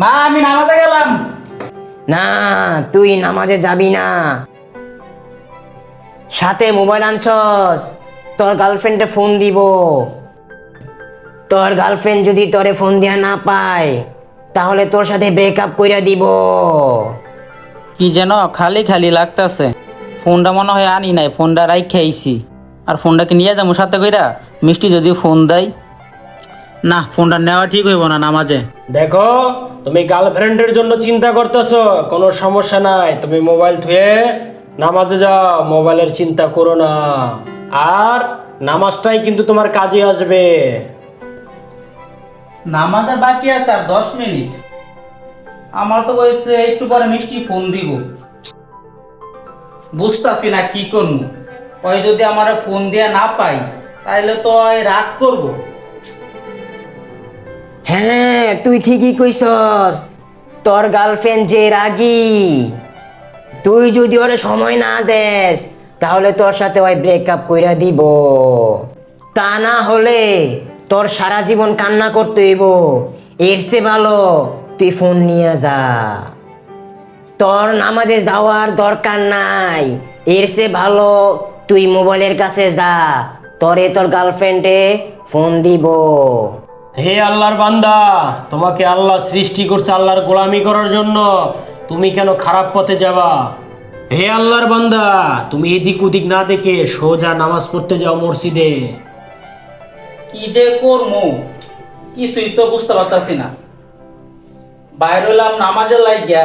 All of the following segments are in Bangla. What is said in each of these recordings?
মা আমি নামাজে গেলাম। না তুই নামাজে যাবি না। সাথে মোবাইল আনছস তোর গার্লফ্রেন্ডে ফোন দিব। তোর গার্লফ্রেন্ড যদি তোরে ফোন দিয়া না পায় তাহলে তোর সাথে ব্রেকআপ কইরা দিব। কি যেন খালি খালি লাগতাছে। ফোনটা মনে হয় আনি নাই ফোনটা রাই খেয়েছি আর ফোনটাকে নিয়ে যাব সাথে কইরা? মিষ্টি যদি ফোন দেয়। না ফোনটা নেওয়া ঠিক হইব না নামাজে। দেখো তুমি গার্লফ্রেন্ডের জন্য চিন্তা করতেছো কোনো সমস্যা নাই তুমি মোবাইল থুয়ে নামাজে যাও মোবাইলের চিন্তা করো না। আর নামাজটাই কিন্তু তোমার কাজে আসবে। নামাজে বাকি আছে আর দশ মিনিট। আমার তো বয়সে একটু পরে মিষ্টি ফোন দিব। বুঝতাছি না কি করব। ওই যদি আমার ফোন দিয়া না পাই তাইলে তো ওই রাগ করব। হ্যাঁ তুই ঠিকই কইছস। তোর গার্লফ্রেন্ড যে রাগি। তুই যদি ওরে সময় না দেস, তাহলে তোর সাথে ওই ব্রেকআপ কইরা দিব। তা না হলে তোর সারা জীবন কান্না করতে হইব। এর সে ভালো তুই ফোন নিয়ে যা। তোর নামাজে যাওয়ার দরকার নাই। এর সে ভালো তুই মোবাইলের কাছে যা। তোরে তোর গার্লফ্রেন্ডে ফোন দিব। হে আল্লাহর বান্দা, তোমাকে আল্লাহ সৃষ্টি করছে আল্লাহর গোলামি করার জন্য। তুমি কেন খারাপ পথে যাবা? হে আল্লাহর বান্দা, তুমি এদিক ওদিক না দেখে সোজা নামাজ পড়তে যাও মসজিদে। কি যে করমু? কিছুই তো বুঝতে পারতাছি না। বাইরে হলাম নামাজের লাগিয়া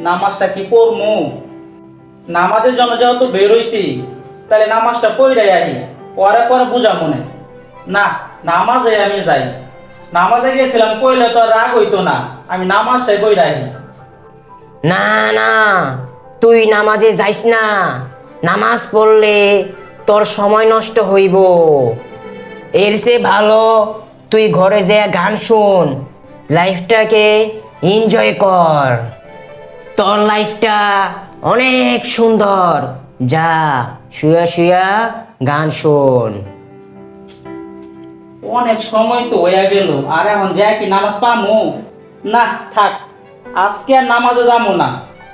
নামাজটা কি পড়মু? নামাজের জন্য যেহেতু বেরোইছি তাহলে নামাজটা পড়াই আহি। পরে পরে বুঝা মনে। না, নামাজে আমি যাই। নামাজে গেছিলাম, কইলে তো রাগ হইতো না। আমি নামাজটাই পড়ে আহি না না, তুই নামাজে যাইস না। নামাজ পড়লে তোর সময় নষ্ট হইব। এর সে ভালো তুই ঘরে যে গান শুন, লাইফটাকে এনজয় কর। তোর লাইফটা অনেক সুন্দর। যা, শুয়া শুয়া, গান শোন। অনেক সময় তো হইয়া গেল। আর এখন যাই কি নামাজ পামু? না, থাক। আজকে আর নামাজে যাব না।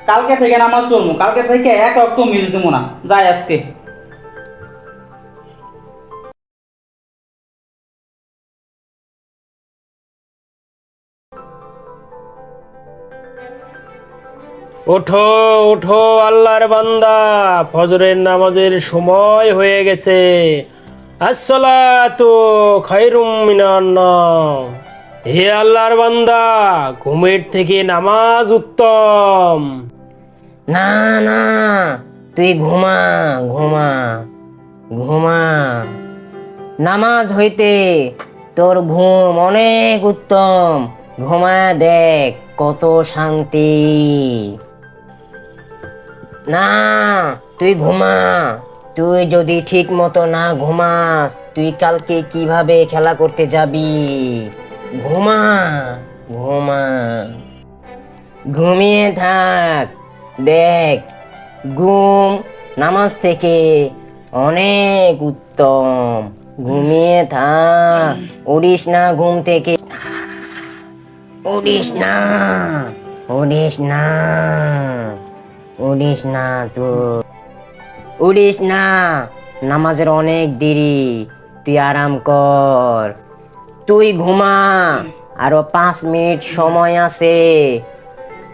কালকে থেকে নামাজ পড়ব কালকে থেকে এক অক্ট মিস দেবো না। যাই আজকে। ওঠো ওঠো, আল্লাহর বান্দা। ফজরের নামাজের সময় হয়ে গেছে। আসসালাতু খায়রুম মিনান নাওম। হে আল্লাহর বান্দা, ঘুমের থেকে নামাজ উত্তম। না না, তুই ঘুমা ঘুমা ঘুমা। নামাজ হইতে তোর ঘুম অনেক উত্তম। ঘুমা দেখ কত শান্তি। না, তুই ঘুমা। তুই যদি ঠিক মতো না ঘুমাস, তুই কালকে কীভাবে খেলা করতে যাবি? ঘুমা ঘুমা। ঘুমিয়ে থাক, দেখ, ঘুম নামাজ থেকে অনেক উত্তম। ঘুমিয়ে থাক, উড়িস না ঘুম থেকে। উড়িস না উড়িস না উড়িস না তুই উড়িস না, নামাজের অনেক দেরি, তুই আরাম কর। তুই ঘুমা, আরও পাঁচ মিনিট সময় আছে,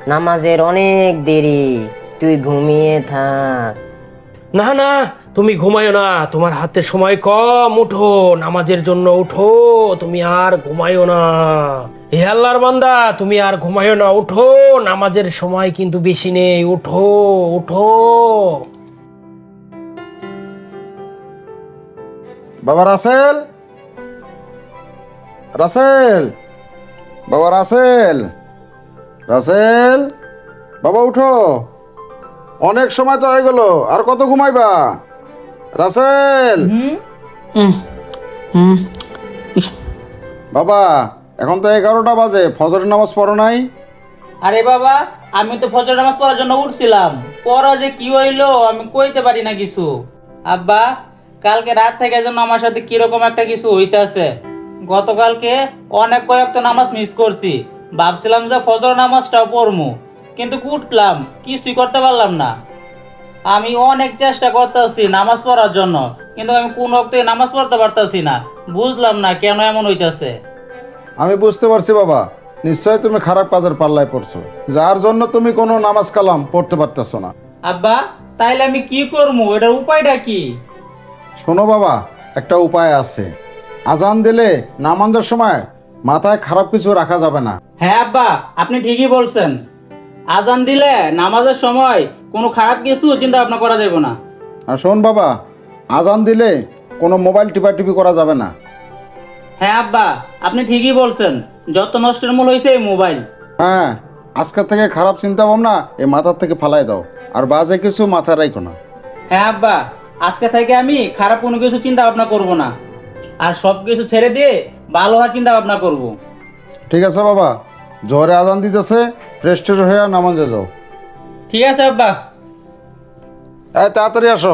নামাজের অনেক দেরি, তুই ঘুমিয়ে থাক। না না, তুমি ঘুমায়ো না, তোমার হাতে সময় কম, উঠো, নামাজের জন্য উঠো, তুমি আর ঘুমায়ো না। হে আল্লাহর বান্দা, তুমি আর ঘুমায়ো না, উঠো, নামাজের সময় কিন্তু বেশি নেই, উঠো উঠো। বাবা রাসেল? রাসেল? বাবা রাসেল? রাসেল? বাবা উঠো। অনেক সময় তো হয়ে গেল আর কত ঘুমাইবা? রাসেল? বাবা এখন তো এগারোটা বাজে ফজরের নামাজ পড়ো নাই? আরে বাবা আমি তো ফজর নামাজ পড়ার জন্য উঠছিলাম। পড়া যে কি হইল আমি কইতে পারি না কিছু। আব্বা কালকে রাত থেকে যেন আমার সাথে কীরকম একটা কিছু হইতাছে। গতকালকে অনেক কয়েকটা নামাজ মিস করছি। ভাবছিলাম যে ফজর নামাজটাও পড়মু কিন্তু উঠলাম কিছুই করতে পারলাম না। আমি অনেক চেষ্টা করতেছি নামাজ পড়ার জন্য কিন্তু আমি কোন অক্তে নামাজ পড়তে পারতাছি না। বুঝলাম না কেন এমন হইতাছে। আমি বুঝতে পারছি বাবা নিশ্চয় তুমি খারাপ কাজের পাল্লায় পড়ছো। যার জন্য তুমি কোনো নামাজ কালাম পড়তে পারতেছো না। আব্বা তাইলে আমি কি করব এটার উপায়টা কি? শোনো বাবা একটা উপায় আছে। আজান দিলে নামাজের সময় মাথায় খারাপ কিছু রাখা যাবে না। হ্যাঁ আব্বা আপনি ঠিকই বলছেন। আজান দিলে নামাজের সময় কোনো খারাপ কিছু চিন্তা ভাবনা করা যাবে না। আর শোন বাবা আজান দিলে কোনো মোবাইল টিপাটিপি করা যাবে না। হ্যাঁ আব্বা আপনি ঠিকই বলছেন। যত নষ্টের মূল হয়েছে এই মোবাইল। হ্যাঁ আজকের থেকে খারাপ চিন্তা ভাবনা এই মাথার থেকে ফালাই দাও। আর বাজে কিছু মাথায় রাখো না। হ্যাঁ আব্বা। আজকে থেকে আমি খারাপ কোনো কিছু চিন্তা ভাবনা করব না। আর সব কিছু ছেড়ে দিয়ে ভালো হওয়ার চিন্তা ভাবনা করব। ঠিক আছে বাবা। জোরে আজান দিতেছে প্রেস্টের হয়ে নামাজে যাও। ঠিক আছে আব্বা। এই তাড়াতাড়ি আসো।